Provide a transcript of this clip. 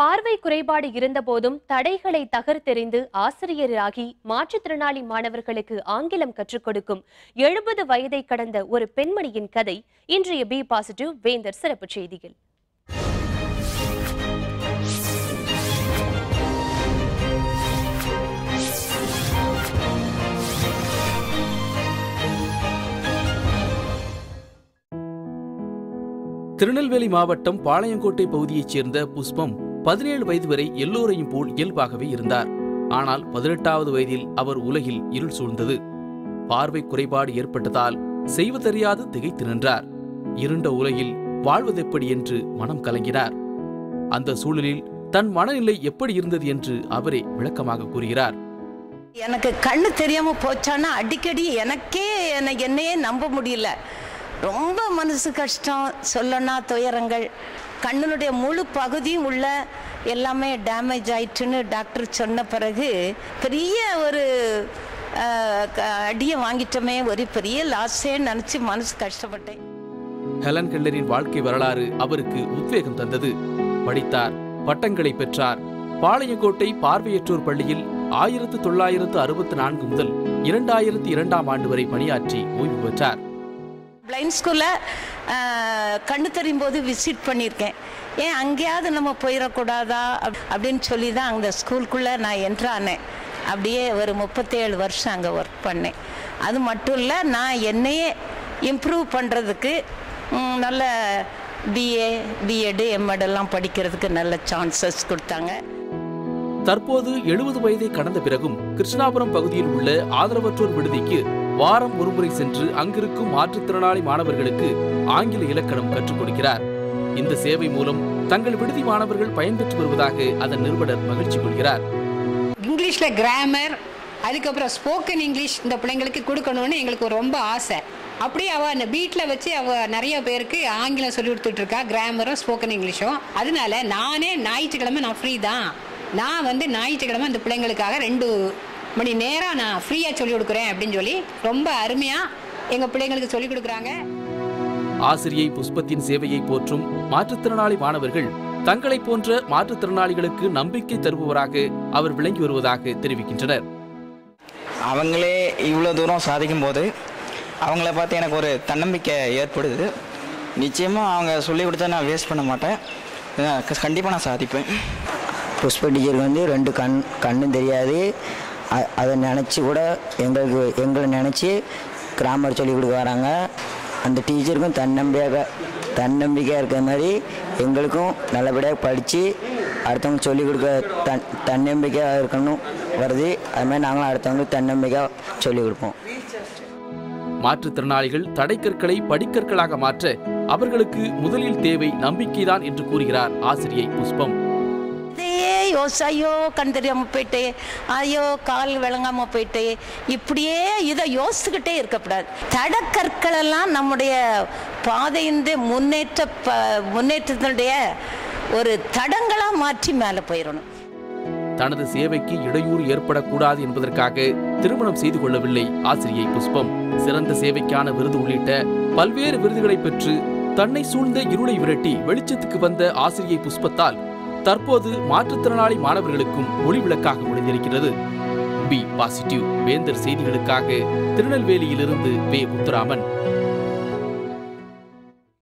பார்வை குறைபாடு இருந்தபோதும் தடைகளை தகர்த்தெறிந்து ஆசிரியராகி மாற்றுத்திறனாளி மாணவர்களுக்கு ஆங்கிலம் கற்றுக் கொடுக்கும் எழுபது வயதை கடந்த ஒரு பெண்மணியின் கதை இன்றைய பி பாசிட்டிவ் வேந்தர் சிறப்பு செய்தியில் திருநெல்வேலி மாவட்டம் பாளையங்கோட்டை பகுதியைச் சேர்ந்த புஷ்பம் பதினேழு வயது வரை எல்லோரையும் போல் இயல்பாகவே இருந்தார். ஆனால் பதினெட்டாவது வயதில் அவர் உலகில் இருள் சூழ்ந்தது. பார்வை குறைபாடு ஏற்பட்டதால் செய்வதறியாது திகைத்து நின்றார். இருண்ட உலகில் வாழ்வதெப்படி என்று மனம் கலங்கினார். அந்த சூழலில் தன் மனநிலை எப்படி இருந்தது என்று அவரே விளக்கமாக கூறுகிறார். எனக்கு கண்ணு தெரியாம போச்சான்னா அடிக்கடி எனக்கே என்னை என்னையே நம்ப முடியல. ரொம்ப மனசு கஷ்டம். சொல்லனா துயரங்கள். கண்ணினுடைய முழு பகுதியும் உள்ள எல்லாமே டேமேஜ் ஆயிட்டுன்னு டாக்டர் சொன்ன பிறகு பெரிய ஒரு க- அடியை வாங்கிட்டோமே ஒரு பெரிய லாஸே நினச்சி மனசு கஷ்டப்பட்டேன். ஹெலன் கெல்லரின் வாழ்க்கை வரலாறு அவருக்கு உத்வேகம் தந்தது. படித்தார் பட்டங்களை பெற்றார். பாளையங்கோட்டை பார்வையற்றோர் பள்ளியில் ஆயிரத்து தொள்ளாயிரத்து அறுபத்தி நான்கு முதல் இரண்டாயிரத்து இரண்டாம் ஆண்டு வரை பணியாற்றி ஓய்வு பெற்றார். பிளைண்ட் ஸ்கூலில் கண்ணு தெரியும் போது விசிட் பண்ணியிருக்கேன். ஏன் அங்கேயாவது நம்ம போயிடக்கூடாதா? அப்- அப்படின்னு சொல்லி தான் அந்த ஸ்கூலுக்குள்ளே நான் என்ட்ரானேன் அப்படியே ஒரு முப்பத்தேழு வருஷம் அங்கே ஒர்க் பண்ணேன். அது மட்டும் இல்லை நான் என்னையே இம்ப்ரூவ் பண்ணுறதுக்கு நல்ல பிஏ பிஎட் எம்எட் எல்லாம் படிக்கிறதுக்கு நல்ல சான்சஸ் கொடுத்தாங்க. தற்போது எழுபது வயதை கடந்த பிறகும் கிருஷ்ணாபுரம் பகுதியில் உள்ள ஆதரவற்றோர் விடுதிக்கு வாரம் ஒருமுறை சென்று அங்கிருக்கும் மாற்றுத்திறனாளி மாணவர்களுக்கு ஆங்கில இலக்கணம் கற்றுக் கொடுக்கிறார். இந்த சேவை மூலம் தங்கள் விடுதி மாணவர்கள் பயன்பெற்று வருவதாக அதன் நிறுவனர் மகிழ்ச்சி கொள்கிறார். இங்கிலீஷில் கிராமர் அதுக்கப்புறம் ஸ்போக்கன் இங்கிலீஷ் இந்த பிள்ளைங்களுக்கு கொடுக்கணும்னு எங்களுக்கு ரொம்ப ஆசை. அப்படியே அவள் அந்த வீட்டில் வச்சு அவள் நிறைய பேருக்கு ஆங்கிலம் சொல்லி கொடுத்துட்டு இருக்கா கிராமரும் ஸ்போக்கன் இங்கிலீஷும் அதனால நானே ஞாயிற்றுக்கிழமை நான் ஃப்ரீ தான். நான் வந்து ஞாயிற்றுக்கிழமை அந்த பிள்ளைங்களுக்காக ரெண்டு மணி நேரம் நான் ஃப்ரீயாக சொல்லி கொடுக்குறேன் அப்படின்னு சொல்லி ரொம்ப அருமையாக எங்கள் பிள்ளைங்களுக்கு சொல்லி கொடுக்குறாங்க. ஆசிரியை புஷ்பத்தின் சேவையை போற்றும் மாற்றுத்திறனாளி மாணவர்கள் தங்களைப் போன்ற மாற்றுத்திறனாளிகளுக்கு நம்பிக்கை தருபவராக அவர் விளங்கி வருவதாக தெரிவிக்கின்றனர். அவங்களே இவ்வளோ தூரம் சாதிக்கும் போது அவங்கள பார்த்து எனக்கு ஒரு தன்னம்பிக்கை ஏற்படுது. நிச்சயமாக அவங்க சொல்லி கொடுத்தா நான் வேஸ்ட் பண்ண மாட்டேன். கண்டிப்பாக நான் சாதிப்பேன். புஷ்ப டீச்சருக்கு வந்து ரெண்டு கண் கண்ணும் தெரியாது. அதை நினச்சி கூட எங்களுக்கு எங்களை நினச்சி கிராமர் சொல்லி கொடுக்க வராங்க. அந்த டீச்சருக்கும் தன்னம்பிக்கையாக தன்னம்பிக்கையாக இருக்கிற மாதிரி எங்களுக்கும் நல்லபடியாக படித்து அடுத்தவங்க சொல்லிக் கொடுக்க தன் தன்னம்பிக்கையாக இருக்கணும் வருது. அது மாதிரி நாங்களும் அடுத்தவங்களுக்கு தன்னம்பிக்கையாக சொல்லிக் கொடுப்போம். மாற்றுத்திறனாளிகள் தடைக்கற்களை படிக்கற்களாக மாற்ற அவர்களுக்கு முதலில் தேவை நம்பிக்கைதான் என்று கூறுகிறார் ஆசிரியை புஷ்பம். யோசிச்சு யோசி ஐயோ கண் தெரியாமல் போயிட்டு ஐயோ கால் விளங்காமல் போயிட்டு இப்படியே இதை யோசிச்சுக்கிட்டே இருக்கக்கூடாது. தடக்கற்களெல்லாம் நம்முடைய பாதையின் முன்னேற்ற ப முன்னேற்றத்தினுடைய ஒரு தடங்களாக மாற்றி மேலே போயிடணும். தனது சேவைக்கு இடையூறு ஏற்படக்கூடாது என்பதற்காக திருமணம் செய்து கொள்ளவில்லை ஆசிரியை புஷ்பம். சிறந்த சேவைக்கான விருது உள்ளிட்ட பல்வேறு விருதுகளை பெற்று தன்னை சூழ்ந்த இருளை விரட்டி வெளிச்சத்துக்கு வந்த ஆசிரியை புஷ்பத்தால் தற்போது மாற்றுத்திறனாளி மாணவர்களுக்கும் ஒளி விளக்காக முடிந்திருக்கிறது பி பாசிட்டிவ். வேந்தர் செய்திகளுக்காக திருநெல்வேலியிலிருந்து வே. முத்துராமன்.